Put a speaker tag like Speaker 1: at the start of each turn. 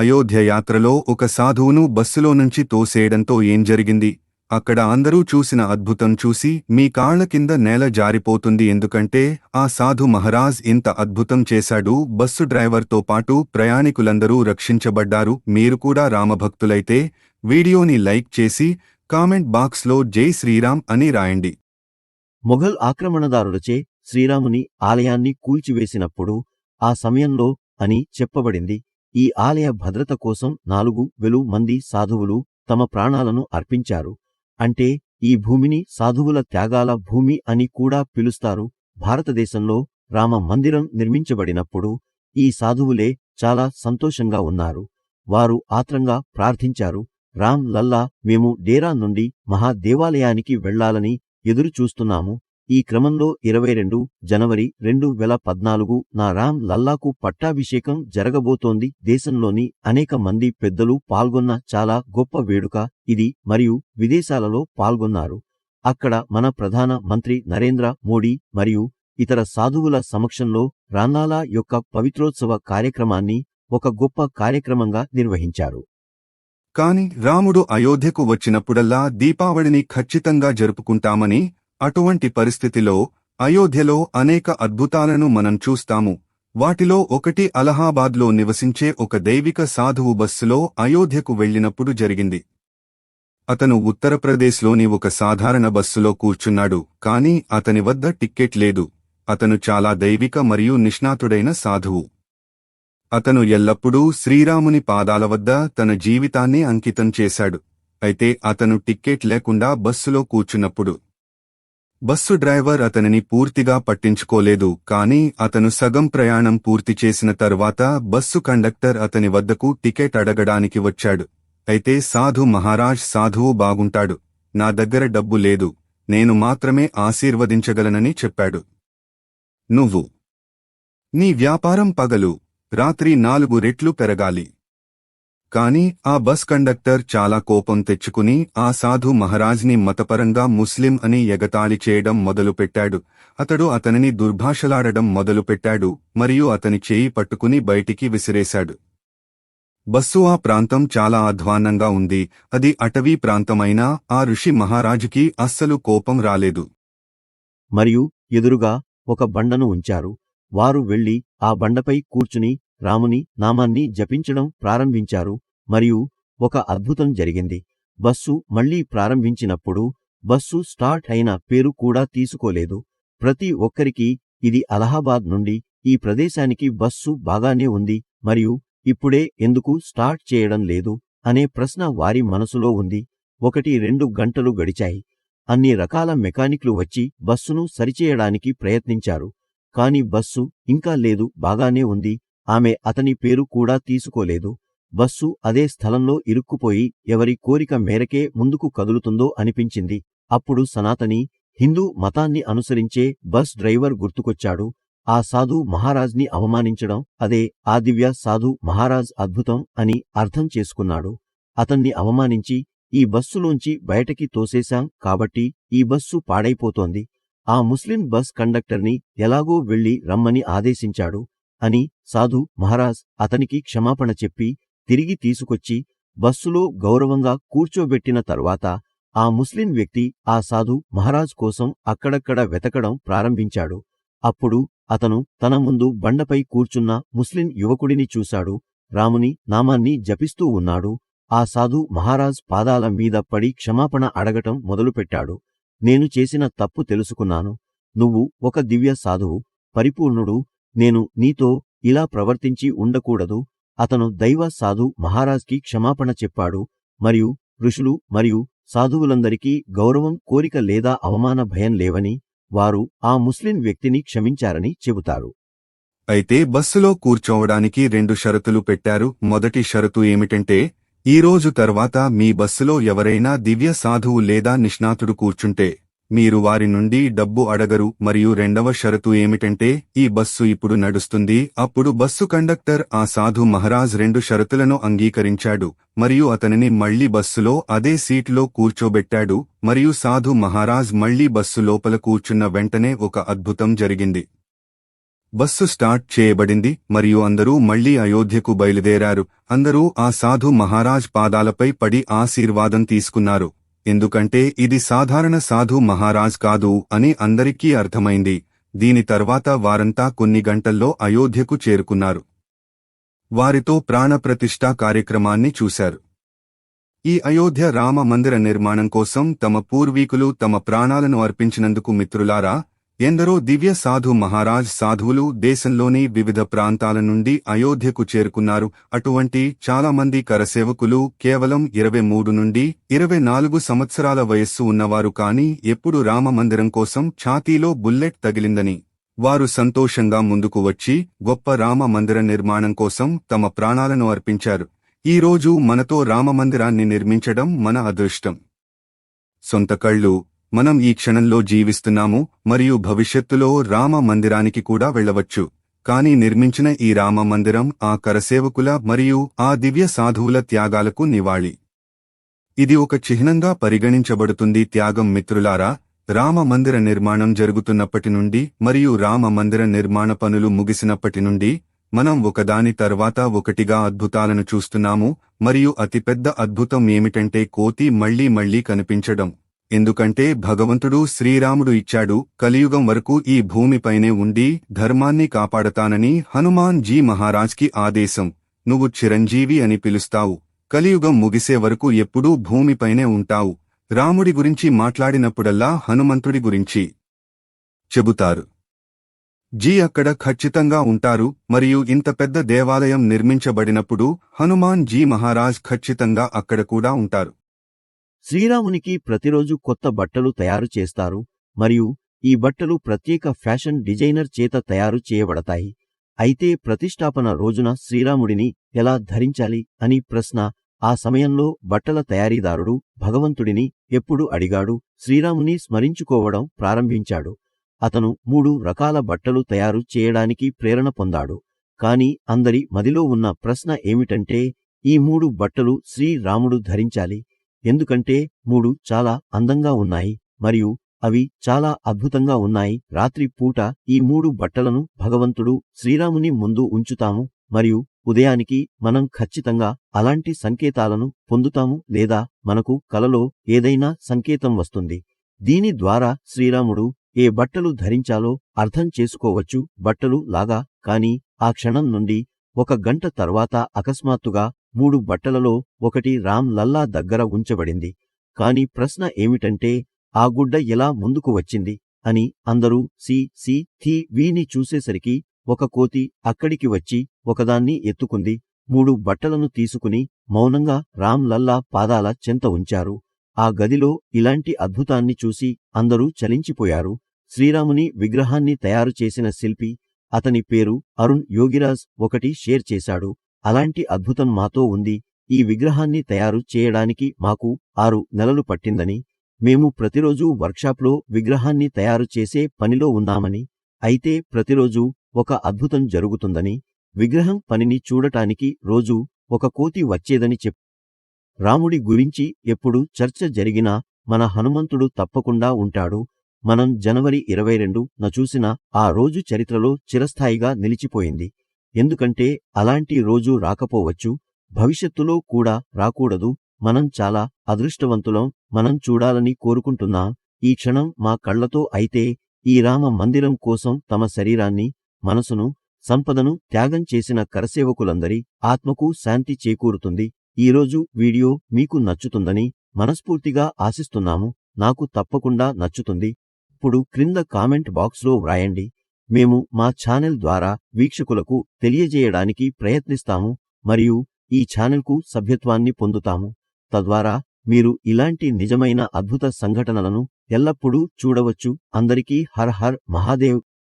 Speaker 1: అయోధ్య యాత్రలో ఒక సాధువును బస్సులో నుంచి తోసేయడంతో ఏం జరిగింది? అక్కడ అందరూ చూసిన అద్భుతం చూసి మీ కాళ్ళ కింద నేల జారిపోతుంది ఎందుకంటే ఆ సాధు మహారాజ్ ఇంత అద్భుతం చేశాడు. బస్సు డ్రైవర్తో పాటు ప్రయాణికులందరూ రక్షించబడ్డారు. మీరు కూడా రామభక్తులైతే వీడియోని లైక్ చేసి కామెంట్ బాక్స్లో జై శ్రీరామ్ అని రాయండి.
Speaker 2: మొఘల్ ఆక్రమణదారులచే శ్రీరాముని ఆలయాన్ని కూల్చివేసినప్పుడు ఆ సమయంలో అని చెప్పబడింది. ఈ ఆలయ భద్రత కోసం నాలుగు వెలు మంది సాధువులు తమ ప్రాణాలను అర్పించారు. అంటే ఈ భూమిని సాధువుల త్యాగాల భూమి అని కూడా పిలుస్తారు. భారతదేశంలో రామ మందిరం నిర్మించబడినప్పుడు ఈ సాధువులే చాలా సంతోషంగా ఉన్నారు. వారు ఆత్రంగా ప్రార్థించారు. రామ్ లల్లా మేము డేరా నుండి మహాదేవాలయానికి వెళ్ళాలని ఎదురుచూస్తున్నాము. ఈ క్రమంలో ఇరవై రెండు జనవరి రెండు వేల పద్నాలుగు నా రామ్ లల్లాకు పట్టాభిషేకం జరగబోతోంది. దేశంలోని అనేక మంది పెద్దలు పాల్గొన్న చాలా గొప్ప వేడుక ఇది మరియు విదేశాలలో పాల్గొన్నారు. అక్కడ మన ప్రధాన మంత్రి నరేంద్ర మోడీ మరియు ఇతర సాధువుల సమక్షంలో రాన్నాలా యొక్క పవిత్రోత్సవ కార్యక్రమాన్ని ఒక గొప్ప కార్యక్రమంగా నిర్వహించారు.
Speaker 1: కాని రాముడు అయోధ్యకు వచ్చినప్పుడల్లా దీపావళిని ఖచ్చితంగా జరుపుకుంటామని అటువంటి పరిస్థితిలో అయోధ్యలో అనేక అద్భుతాలను మనం చూస్తాము. వాటిలో ఒకటి అలహాబాద్లో నివసించే ఒక దైవిక సాధువు బస్సులో అయోధ్యకు వెళ్ళినప్పుడు జరిగింది. అతను ఉత్తరప్రదేశ్లోని ఒక సాధారణ బస్సులో కూర్చున్నాడు కాని అతని వద్ద టిక్కెట్ లేదు. అతను చాలా దైవిక మరియు నిష్ణాతుడైన సాధువు. అతను ఎల్లప్పుడూ శ్రీరాముని పాదాల వద్ద తన జీవితాన్ని అంకితం చేశాడు. అయితే అతను టిక్కెట్ లేకుండా బస్సులో కూర్చున్నప్పుడు బస్సు డ్రైవర్ అతనిని పూర్తిగా పట్టించుకోలేదు కాని అతను సగం ప్రయాణం పూర్తి చేసిన తరువాత బస్సు కండక్టర్ అతని వద్దకు టికెట్ అడగడానికి వచ్చాడు. అయితే సాధు మహారాజ్ సాధువు బాగుంటాడు. నా దగ్గర డబ్బు లేదు. నేను మాత్రమే ఆశీర్వదించగలనని చెప్పాడు. నువ్వు నీ వ్యాపారం పగలు రాత్రి నాలుగు రెట్లు పెరగాలి. కాని ఆ బస్ కండక్టర్ చాలా కోపం తెచ్చుకుని ఆ సాధు మహారాజ్ని మతపరంగా ముస్లిం అని ఎగతాళి చేయడం మొదలుపెట్టాడు. అతడు అతనిని దుర్భాషలాడడం మొదలుపెట్టాడు మరియు అతని చేయి పట్టుకుని బయటికి విసిరేశాడు. బస్సు ఆ ప్రాంతం చాలా అధ్వాన్నంగా ఉంది. అది అటవీ ప్రాంతమైనా ఆ ఋషి మహారాజుకి అస్సలు కోపం రాలేదు.
Speaker 2: మరియు ఎదురుగా ఒక బండను ఉంచారు. వారు వెళ్ళి ఆ బండపై కూర్చుని రాముని నామాన్ని జపించడం ప్రారంభించారు. మరియు ఒక అద్భుతం జరిగింది. బస్సు మళ్ళీ ప్రారంభించినప్పుడు బస్సు స్టార్ట్ అయిన పేరు కూడా తీసుకోలేదు. ప్రతి ఒక్కరికి ఇది అలహాబాద్ నుండి ఈ ప్రదేశానికి బస్సు బాగానే ఉంది. మరియు ఇప్పుడే ఎందుకు స్టార్ట్ చేయడం లేదు అనే ప్రశ్న వారి మనసులో ఉంది. ఒకటి రెండు గంటలు గడిచాయి. అన్ని రకాల మెకానిక్లు వచ్చి బస్సును సరిచేయడానికి ప్రయత్నించారు. కాని బస్సు ఇంకా లేదు బాగానే ఉంది. ఆమె అతని పేరు కూడా తీసుకోలేదు. బస్సు అదే స్థలంలో ఇరుక్కుపోయి ఎవరి కోరిక మేరకే ముందుకు కదులుతుందో అనిపించింది. అప్పుడు సనాతని హిందూ మతాన్ని అనుసరించే బస్ డ్రైవర్ గుర్తుకొచ్చాడు. ఆ సాధు మహారాజ్ని అవమానించడం అదే ఆ దివ్య సాధు మహారాజ్ అద్భుతం అని అర్థం చేసుకున్నాడు. అతన్ని అవమానించి ఈ బస్సులోంచి బయటకి తోసేశాం కాబట్టి ఈ బస్సు పాడైపోతోంది. ఆ ముస్లిం బస్ కండక్టర్ని ఎలాగో వెళ్ళి రమ్మని ఆదేశించాడు. అని సాధు మహారాజ్ అతనికి క్షమాపణ చెప్పి తిరిగి తీసుకొచ్చి బస్సులో గౌరవంగా కూర్చోబెట్టిన తరువాత ఆ ముస్లిం వ్యక్తి ఆ సాధు మహారాజ్ కోసం అక్కడక్కడ వెతకడం ప్రారంభించాడు. అప్పుడు అతను తన ముందు బండపై కూర్చున్న ముస్లిం యువకుడిని చూశాడు. రాముని నామాన్ని జపిస్తూ ఉన్నాడు. ఆ సాధు మహారాజ్ పాదాల మీద పడి క్షమాపణ అడగటం మొదలుపెట్టాడు. నేను చేసిన తప్పు తెలుసుకున్నాను. నువ్వు ఒక దివ్య సాధువు పరిపూర్ణుడు నేను నీతో ఇలా ప్రవర్తించి ఉండకూడదు. అతను దైవ సాధు మహారాజ్కి క్షమాపణ చెప్పాడు. మరియు ఋషులు మరియు సాధువులందరికీ గౌరవం కోరిక లేదా అవమాన భయం లేవని వారు ఆ ముస్లిం వ్యక్తిని క్షమించారని చెబుతారు.
Speaker 1: అయితే బస్సులో కూర్చోవడానికి రెండు షరతులు పెట్టారు. మొదటి షరతు ఏమిటంటే ఈ రోజు తర్వాత మీ బస్సులో ఎవరైనా దివ్య సాధువు లేదా నిష్ణాతుడు కూర్చుంటే మీరు వారి నుండి డబ్బు అడగరు మరియు రెండవ షరతు ఏమిటంటే ఈ బస్సు ఇప్పుడు నడుస్తుంది అప్పుడు బస్సు కండక్టర్ ఆ సాధు మహారాజ్ రెండు షరతులను అంగీకరించాడు మరియు అతనిని మళ్ళీ బస్సులో అదే సీట్లో కూర్చోబెట్టాడు మరియు సాధు మహారాజ్ మళ్ళీ బస్సు లోపల కూర్చున్న వెంటనే ఒక అద్భుతం జరిగింది. బస్సు స్టార్ట్ చేయబడింది మరియు అందరూ మళ్ళీ అయోధ్యకు బయలుదేరారు అందరూ ఆ సాధు మహారాజ్ పాదాలపై పడి ఆశీర్వాదం తీసుకున్నారు. ఎందుకంటే ఇది సాధారణ సాధు మహారాజ్ కాదు అని అందరికీ అర్థమైంది. దీని తర్వాత వారంతా కొన్ని గంటల్లో అయోధ్యకు చేరుకున్నారు. వారితో ప్రాణప్రతిష్ఠా కార్యక్రమాన్ని చూశారు. ఈ అయోధ్య రామ మందిర నిర్మాణం కోసం తమ పూర్వీకులు తమ ప్రాణాలను అర్పించినందుకు మిత్రులారా ఎందరో దివ్య సాధు మహారాజ్ సాధువులు దేశంలోని వివిధ ప్రాంతాల నుండి అయోధ్యకు చేరుకున్నారు. అటువంటి చాలామంది కరసేవకులు కేవలం ఇరవై మూడు నుండి ఇరవై నాలుగు సంవత్సరాల వయస్సు ఉన్నవారు కాని ఎప్పుడు రామమందిరం కోసం ఛాతీలో బుల్లెట్ తగిలిందని. వారు సంతోషంగా ముందుకు వచ్చి గొప్ప రామ మందిర నిర్మాణం కోసం తమ ప్రాణాలను అర్పించారు. ఈ రోజు మనతో రామమందిరాన్ని నిర్మించడం మన అదృష్టం. సొంత కళ్ళు మనం ఈ క్షణంలో జీవిస్తున్నాము మరియు భవిష్యత్తులో రామ మందిరానికి కూడా వెళ్ళవచ్చు. కాని నిర్మించిన ఈ రామ మందిరం ఆ కరసేవకుల మరియు ఆ దివ్య సాధువుల త్యాగాలకు నివాళి. ఇది ఒక చిహ్నంగా పరిగణించబడుతుంది త్యాగం మిత్రులారా. రామ మందిర నిర్మాణం జరుగుతున్నప్పటి నుండి మరియు రామ మందిర నిర్మాణ పనులు ముగిసినప్పటి నుండి మనం ఒకదాని తర్వాత ఒకటిగా అద్భుతాలను చూస్తున్నాము మరియు అతిపెద్ద అద్భుతం ఏమిటంటే కోతి మళ్ళీ మళ్ళీ కనిపించడం. ఎందుకంటే భగవంతుడు శ్రీరాముడు ఇచ్చాడు కలియుగం వరకు ఈ భూమిపైనే ఉండి ధర్మాన్ని కాపాడతానని హనుమాన్ జీ మహారాజ్కి ఆదేశం. నువ్వు చిరంజీవి అని పిలుస్తావు. కలియుగం ముగిసే వరకు ఎప్పుడూ భూమిపైనే ఉంటావు. రాముడి గురించి మాట్లాడినప్పుడల్లా హనుమంతుడి గురించి చెబుతారు. జీ అక్కడ ఖచ్చితంగా ఉంటారు మరియు ఇంత పెద్ద దేవాలయం నిర్మించబడినప్పుడు హనుమాన్ జీ మహారాజ్ ఖచ్చితంగా అక్కడ కూడా ఉంటారు.
Speaker 2: శ్రీరామునికి ప్రతిరోజు కొత్త బట్టలు తయారు చేస్తారు మరియు ఈ బట్టలు ప్రత్యేక ఫ్యాషన్ డిజైనర్ చేత తయారు చేయబడతాయి. అయితే ప్రతిష్టాపన రోజున శ్రీరాముడిని ఎలా ధరించాలి అని ప్రశ్న ఆ సమయంలో బట్టల తయారీదారుడు భగవంతుడిని ఎప్పుడు అడిగాడు. శ్రీరాముని స్మరించుకోవడం ప్రారంభించాడు. అతను మూడు రకాల బట్టలు తయారు చేయడానికి ప్రేరణ పొందాడు. కాని అందరి మదిలో ఉన్న ప్రశ్న ఏమిటంటే ఈ మూడు బట్టలు శ్రీరాముడు ధరించాలి? ఎందుకంటే మూడు చాలా అందంగా ఉన్నాయి మరియు అవి చాలా అద్భుతంగా ఉన్నాయి. రాత్రి పూట ఈ మూడు బట్టలను భగవంతుడు శ్రీరాముని ముందు ఉంచుతాము మరియు ఉదయానికి మనం ఖచ్చితంగా అలాంటి సంకేతాలను పొందుతాము లేదా మనకు కలలో ఏదైనా సంకేతం వస్తుంది. దీని ద్వారా శ్రీరాముడు ఏ బట్టలు ధరించాలో అర్థం చేసుకోవచ్చు. బట్టలు లాగా కాని ఆ క్షణం నుండి ఒక గంట తర్వాత అకస్మాత్తుగా మూడు బట్టలలో ఒకటి రామ్ లల్లా దగ్గర ఉంచబడింది. కాని ప్రశ్న ఏమిటంటే ఆ గుడ్డ ఎలా ముందుకు వచ్చింది? అని అందరూ సి సి థీ వీని చూసేసరికి ఒక కోతి అక్కడికి వచ్చి ఒకదాన్ని ఎత్తుకుంది. మూడు బట్టలను తీసుకుని మౌనంగా రామ్ లల్లా పాదాల చెంత ఉంచారు. ఆ గదిలో ఇలాంటి అద్భుతాన్ని చూసి అందరూ చలించిపోయారు. శ్రీరాముని విగ్రహాన్ని తయారు చేసిన శిల్పి అతని పేరు అరుణ్ యోగిరాజ్ ఒకటి షేర్ చేశాడు. అలాంటి అద్భుతం మాతో ఉంది. ఈ విగ్రహాన్ని తయారు చేయడానికి మాకు ఆరు నెలలు పట్టిందని మేము ప్రతిరోజూ వర్క్షాప్లో విగ్రహాన్ని తయారు చేసే పనిలో ఉన్నామని అయితే ప్రతిరోజూ ఒక అద్భుతం జరుగుతుందని విగ్రహం పనిని చూడటానికి రోజూ ఒక కోతి వచ్చేదని చెప్పు రాముడి గురించి ఎప్పుడు చర్చ జరిగినా మన హనుమంతుడు తప్పకుండా ఉంటాడు. మనం జనవరి ఇరవై రెండు న చూసిన ఆ రోజు చరిత్రలో చిరస్థాయిగా నిలిచిపోయింది. ఎందుకంటే అలాంటి రోజు రాకపోవచ్చు భవిష్యత్తులో కూడా రాకూడదు మనం చాలా అదృష్టవంతులం మనం చూడాలని కోరుకుంటున్నా ఈ క్షణం మా కళ్ళతో అయితే ఈ రామ మందిరం కోసం తమ శరీరాన్ని మనసును సంపదను త్యాగం చేసిన కరసేవకులందరి ఆత్మకు శాంతి చేకూరుతుంది. ఈరోజు వీడియో మీకు నచ్చుతుందని మనస్ఫూర్తిగా ఆశిస్తున్నాము. నాకు తప్పకుండా నచ్చుతుంది. ఇప్పుడు క్రింద కామెంట్ బాక్స్లో వ్రాయండి. మేము మా ఛానల్ ద్వారా వీక్షకులకు తెలియజేయడానికి ప్రయత్నిస్తాము మరియు ఈ ఛానల్కు సభ్యత్వాన్ని పొందుతాము. తద్వారా మీరు ఇలాంటి నిజమైన అద్భుత సంఘటనలను ఎల్లప్పుడూ చూడవచ్చు. అందరికీ హర్ హర్ మహాదేవ్